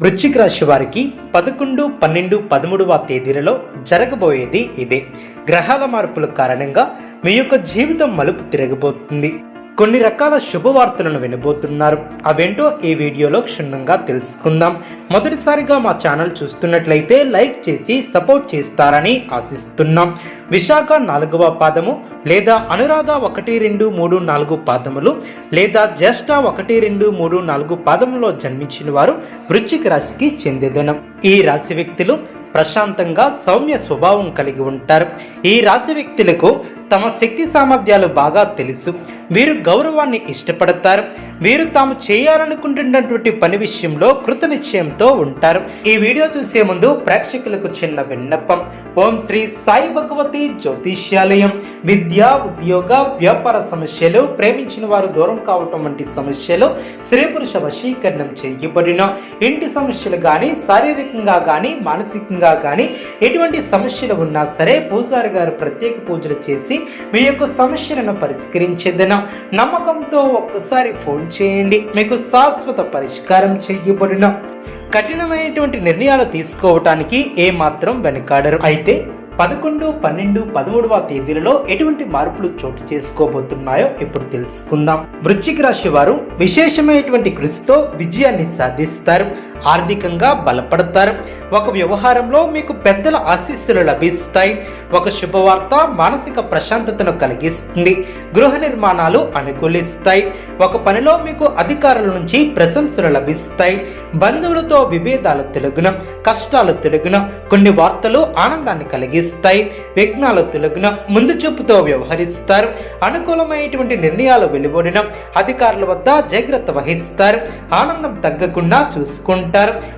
వృశ్చిక రాశి వారికి పదకొండు పన్నెండు పదమూడవ తేదీలలో జరగబోయేది ఇదే. గ్రహాల మార్పుల కారణంగా మీ యొక్క జీవితం మలుపు తిరగబోతుంది. కొన్ని రకాల శుభవార్తలను వినబోతున్నారు. అవేంటో ఈ వీడియోలో క్షుణ్ణంగా తెలుసుకుందాం. మొదటిసారిగా మా ఛానల్ చూస్తున్నట్లయితే లైక్ చేసి సపోర్ట్ చేస్తారని ఆశిస్తున్నాం. విశాఖ నాలుగవ పాదము లేదా అనురాధ ఒకటి రెండు మూడు నాలుగు పాదములు లేదా జ్యేష్ఠ ఒకటి రెండు మూడు నాలుగు పాదములో జన్మించిన వారు వృశ్చిక రాశికి చెందిదనం. ఈ రాశి వ్యక్తులు ప్రశాంతంగా సౌమ్య స్వభావం కలిగి ఉంటారు. ఈ రాశి వ్యక్తులకు తమ శక్తి సామర్థ్యాలు బాగా తెలుసు. వీరు గౌరవాన్ని ఇష్టపడతారు. వీరు తాము చేయాలనుకుంటున్నటువంటి పని విషయంలో కృతనిశ్చయంతో ఉంటారు. ఈ వీడియో చూసే ముందు ప్రేక్షకులకు చిన్న విన్నపం. ఓం శ్రీ సాయి భగవతి జ్యోతిష్యాలయం. విద్య ఉద్యోగ వ్యాపార సమస్యలు ప్రేమించిన వారు దూరం కావటం వంటి సమస్యలు స్త్రీ పురుష వశీకరణం చేయబడిన ఇంటి సమస్యలు కానీ శారీరకంగా కానీ మానసికంగా కానీ ఎటువంటి సమస్యలు ఉన్నా సరే పూజారి గారు ప్రత్యేక పూజలు చేసి మీ యొక్క సమస్యలను పరిష్కరించేదన నమ్మకంతో ఒక్కసారి ఫోన్ చేయండి మీకు శాశ్వత పరిష్కారం చేయబడిన కఠినమైనటువంటి నిర్ణయాలు తీసుకోవటానికి ఏమాత్రం వెనకాడరు. అయితే పదకొండు పన్నెండు పదమూడవ తేదీలలో ఎటువంటి మార్పులు చోటు చేసుకోబోతున్నాయో ఇప్పుడు తెలుసుకుందాం. వృశ్చిక రాశి వారు విశేషమైనటువంటి కృషితో విజయాన్ని సాధిస్తారు. ఆర్థికంగా బలపడతారు. ఒక వ్యవహారంలో మీకు పెద్దల ఆశీస్సులు లభిస్తాయి. ఒక శుభవార్త మానసిక ప్రశాంతతను కలిగిస్తుంది. గృహ నిర్మాణాలు అనుకూలిస్తాయి. ఒక పనిలో మీకు అధికారుల నుంచి ప్రశంసలు లభిస్తాయి. బంధువులతో విభేదాలు తెలుగున కష్టాలు తెలుగున కొన్ని వార్తలు ఆనందాన్ని కలిగిస్తాయి. విఘ్నాలు తెలుగున ముందు చూపుతో వ్యవహరిస్తారు. అనుకూలమైనటువంటి నిర్ణయాలు వెలువడిన అధికారుల వద్ద జాగ్రత్త వహిస్తారు. ఆనందం తగ్గకుండా చూసుకుంటారు.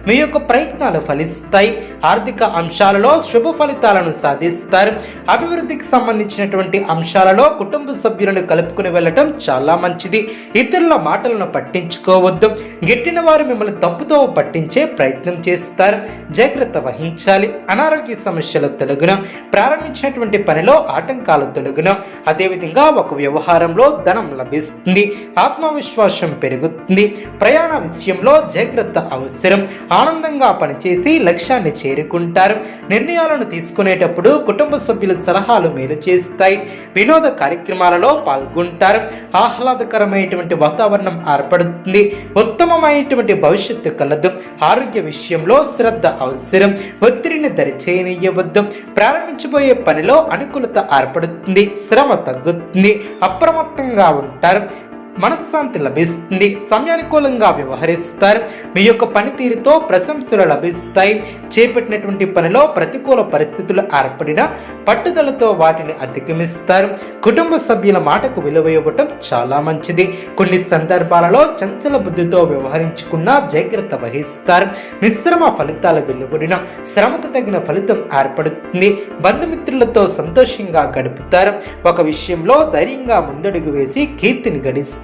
మీ యొక్క ప్రయత్నాలు ఫలిస్తాయి. ఆర్థిక అంశాలలో శుభ ఫలితాలను సాధిస్తారు. అభివృద్ధికి సంబంధించినటువంటి అంశాలలో కుటుంబ సభ్యులను కలుపుకుని వెళ్ళటం చాలా మంచిది. ఇతరుల మాటలను పట్టించుకోవద్దు. గిట్టిన వారు మిమ్మల్ని తప్పుతో పట్టించే ప్రయత్నం చేస్తారు. జాగ్రత్త వహించాలి. అనారోగ్య సమస్యల తొలగున ప్రారంభించినటువంటి పనిలో ఆటంకాలు తొలగున అదేవిధంగా ఒక వ్యవహారంలో ధనం లభిస్తుంది. ఆత్మవిశ్వాసం పెరుగుతుంది. ప్రయాణ విషయంలో జాగ్రత్త అవసరం. ఆనందంగా పనిచేసి లక్ష్యాన్ని చేరుకుంటారు. నిర్ణయాలను తీసుకునేటప్పుడు కుటుంబ సభ్యుల సలహాలు మేలు చేస్తాయి. వినోద కార్యక్రమాలలో పాల్గొంటారు. ఆహ్లాదకరమైనటువంటి వాతావరణం ఏర్పడుతుంది. ఉత్తమమైనటువంటి భవిష్యత్తు కలదు. ఆరోగ్య విషయంలో శ్రద్ధ అవసరం. ఒత్తిడిని దరిచేయనివ్వద్దు ప్రారంభించబోయే పనిలో అనుకూలత ఏర్పడుతుంది. శ్రమ తగ్గుతుంది. అప్రమత్తంగా ఉంటారు. మనశ్శాంతి లభిస్తుంది సమయానుకూలంగా వ్యవహరిస్తారు. మీ యొక్క పనితీరుతో ప్రశంసలు లభిస్తాయి. చేపట్టినటువంటి పనిలో ప్రతికూల పరిస్థితులు ఏర్పడిన పట్టుదలతో వాటిని అధిగమిస్తారు. కుటుంబ సభ్యుల మాటకు విలువ ఇవ్వటం చాలా మంచిది. కొన్ని సందర్భాలలో చంచల బుద్ధితో వ్యవహరించుకున్న జాగ్రత్త వహిస్తారు. మిశ్రమ ఫలితాలు వెలువడిన శ్రమకు తగిన ఫలితం ఏర్పడుతుంది. బంధుమిత్రులతో సంతోషంగా గడుపుతారు. ఒక విషయంలో ధైర్యంగా ముందడుగు వేసి కీర్తిని గడిస్తారు.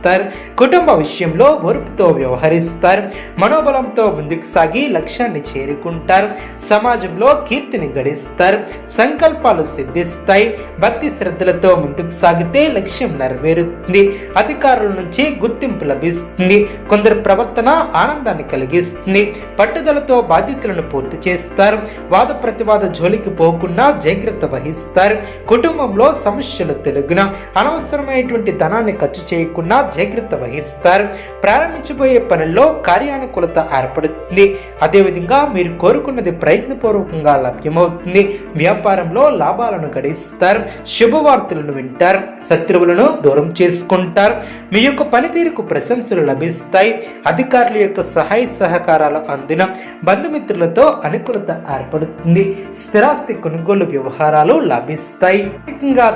కుటుంబ విషయంలో ఓర్పుతో వ్యవహరిస్తారు. మనోబలంతో ముందుకు సాగి లక్ష్యాన్ని చేరుకుంటారు. సమాజంలో కీర్తిని గడిస్తారు. సంకల్పాలు సిద్ధిస్తాయి. భక్తి శ్రద్ధలతో ముందుకు సాగితే లక్ష్యం నెరవేరుతుంది. అధికారుల నుంచి గుర్తింపు లభిస్తుంది. కొందరు ప్రవర్తన ఆనందాన్ని కలిగిస్తుంది. పట్టుదలతో బాధ్యతలను పూర్తి చేస్తారు. వాద ప్రతివాద జోలికి పోకుండా జాగ్రత్త వహిస్తారు. కుటుంబంలో సమస్యలు తెలుగున అనవసరమైనటువంటి ధనాన్ని ఖర్చు చేయకుండా జాగ్రత్త వహిస్తారు. ప్రారంభించబోయే పనుల్లో కార్యానుకూలత ఏర్పడుతుంది. అదేవిధంగా మీరు కోరుకున్నది ప్రయత్నపూర్వకంగా లభ్యమవుతుంది. వ్యాపారంలో లాభాలను గడిస్తారు. శుభవార్తలను వింటారు. శత్రువులను దూరం చేసుకుంటారు. మీ యొక్క పనితీరుకు ప్రశంసలు లభిస్తాయి. అధికారుల యొక్క సహాయ సహకారాలు అందిన బంధుమిత్రులతో అనుకూలత ఏర్పడుతుంది. స్థిరాస్తి కొనుగోలు వ్యవహారాలు లభిస్తాయి.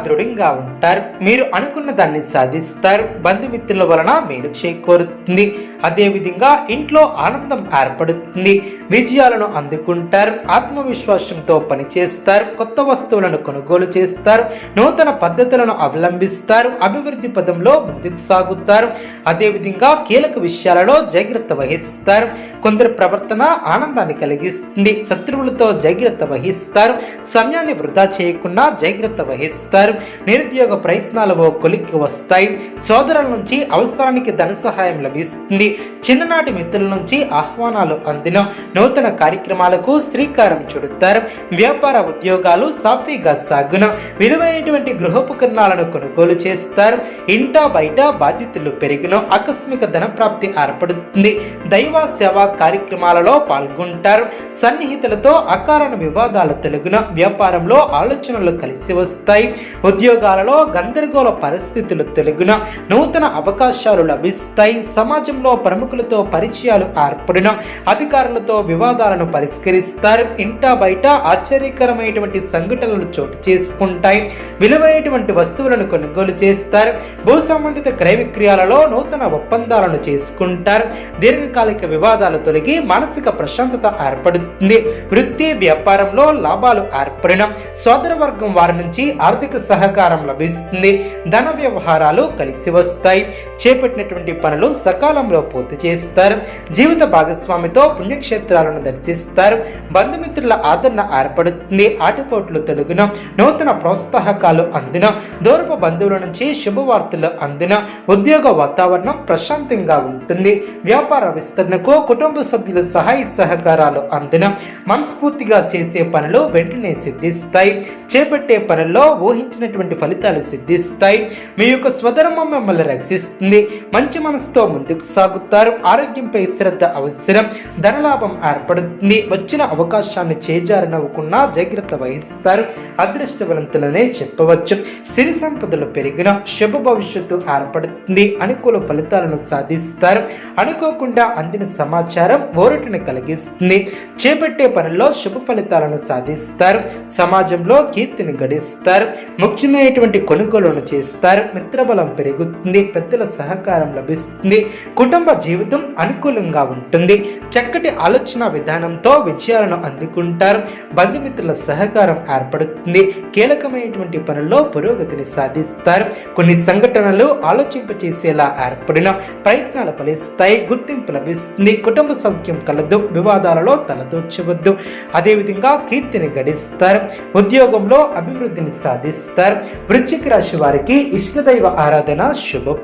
దృఢంగా ఉంటారు. మీరు అనుకున్న దాన్ని సాధిస్తారు. బంధుమిత్రులు వలన మేలు చేకూరుతుంది. అదేవిధంగా ఇంట్లో ఆనందం ఏర్పడుతుంది. విజయాలను అందుకుంటారు. ఆత్మవిశ్వాసంతో పనిచేస్తారు. కొత్త వస్తువులను కొనుగోలు చేస్తారు. నూతన పద్ధతులను అవలంబిస్తారు. అభివృద్ధి పదంలో ముందుకు సాగుతారు. అదేవిధంగా కీలక విషయాలలో జాగ్రత్త వహిస్తారు. కొందరు ప్రవర్తన ఆనందాన్ని కలిగిస్తుంది. శత్రువులతో జాగ్రత్త వహిస్తారు. సమయాన్ని వృధా చేయకుండా జాగ్రత్త వహిస్తారు. నిరుద్యోగ ప్రయత్నాలు ఓ కొలిక్కి వస్తాయి. సోదరుల నుంచి నుంచి అవసరానికి ధన సహాయం లభిస్తుంది. చిన్ననాటి మిత్రుల నుంచి ఆహ్వానాలు అందిన. నూతన కార్యక్రమాలకు శ్రీకారం చుడతారు. వ్యాపార ఉద్యోగాలు సాఫీగా సాగున. విలువైనటువంటి గృహోపకరణాలను కొనుగోలు చేస్తారు. ఇంటా బయట బాధ్యతలు పెరిగిన ఆకస్మిక ధన ప్రాప్తి ఏర్పడుతుంది. దైవ సేవా కార్యక్రమాలలో పాల్గొంటారు. సన్నిహితులతో అకారణ వివాదాలు తొలగిన వ్యాపారంలో ఆలోచనలు కలిసి వస్తాయి. ఉద్యోగాలలో గందరగోళ పరిస్థితులు తొలగిన నూతన అవకాశాలు లభిస్తాయి. సమాజంలో ప్రముఖులతో పరిచయాలు ఏర్పడిన అధికారులతో వివాదాలను పరిష్కరిస్తారు. ఇంటా బయట ఆశ్చర్యకరమైనటువంటి సంఘటనలు చోటు చేసుకుంటాయి. విలువైనటువంటి వస్తువులను కొనుగోలు చేస్తారు. భూ సంబంధిత క్రయ విక్రయాలలో నూతన ఒప్పందాలను చేసుకుంటారు. దీర్ఘకాలిక వివాదాలు తొలగి మానసిక ప్రశాంతత ఏర్పడుతుంది. వృత్తి వ్యాపారంలో లాభాలు ఏర్పడిన సోదర వర్గం వారి నుంచి ఆర్థిక సహకారం లభిస్తుంది. ధన వ్యవహారాలు కలిసి వస్తాయి. చేపట్టినటువంటి పనులు సకాలంలో పూర్తి చేస్తారు. జీవిత భాగస్వామితో పుణ్యక్షేత్రాలను దర్శిస్తారు. బంధుమిత్రుల ఆదరణ ఏర్పడుతుంది. ఆటపోట్లు తొలగిన నూతన ప్రోత్సాహకాలు అందిన దూరపు బంధువుల నుంచి శుభవార్తలు అందిన ఉద్యోగ వాతావరణం ప్రశాంతంగా ఉంటుంది. వ్యాపార విస్తరణకు కుటుంబ సభ్యుల సహాయ సహకారాలు అందిన మనస్ఫూర్తిగా చేసే పనులు వెంటనే సిద్ధిస్తాయి. చేపట్టే పనుల్లో ఊహించినటువంటి ఫలితాలు సిద్ధిస్తాయి. మీ యొక్క స్వధర్మం మిమ్మల్ని ఆశిస్తుంది మంచి మనసుతో ముందుకు సాగుతారు. ఆరోగ్యంపై శ్రద్ధ అవసరం. ధనలాభం ఏర్పడుతుంది. వచ్చిన అవకాశాన్ని చేజారనవ్వకుండా జాగ్రత్త వహిస్తారు. అదృష్టవంతులనే చెప్పవచ్చు. సిరి సంపదలు పెరిగిన శుభ భవిష్యత్తు ఏర్పడుతుంది. అనుకూల ఫలితాలను సాధిస్తారు. అనుకోకుండా అందిన సమాచారం ఓరటిని కలిగిస్తుంది. చేపట్టే పనుల్లో శుభ ఫలితాలను సాధిస్తారు. సమాజంలో కీర్తిని గడిస్తారు. ముఖ్యమైనటువంటి కొనుగోలును చేస్తారు. మిత్రబలం పెరుగుతుంది. వ్యక్తుల సహకారం లభిస్తుంది. కుటుంబ జీవితం అనుకూలంగా ఉంటుంది. చక్కటి ఆలోచన విధానంతో విజయాలను అందుకుంటారు. బంధుమిత్రుల సహకారం ఏర్పడుతుంది. కీలకమైనటువంటి పనుల్లో పురోగతిని సాధిస్తారు. కొన్ని సంఘటనలు ఆలోచింపచేసేలా ఏర్పడిన ప్రయత్నాలు ఫలిస్తాయి. గుర్తింపు లభిస్తుంది. కుటుంబ సౌఖ్యం కలదు. వివాదాలలో తలదూర్చవద్దు. అదేవిధంగా కీర్తిని గడిస్తారు. ఉద్యోగంలో అభివృద్ధిని సాధిస్తారు. వృశ్చిక రాశి వారికి ఇష్టదైవ ఆరాధన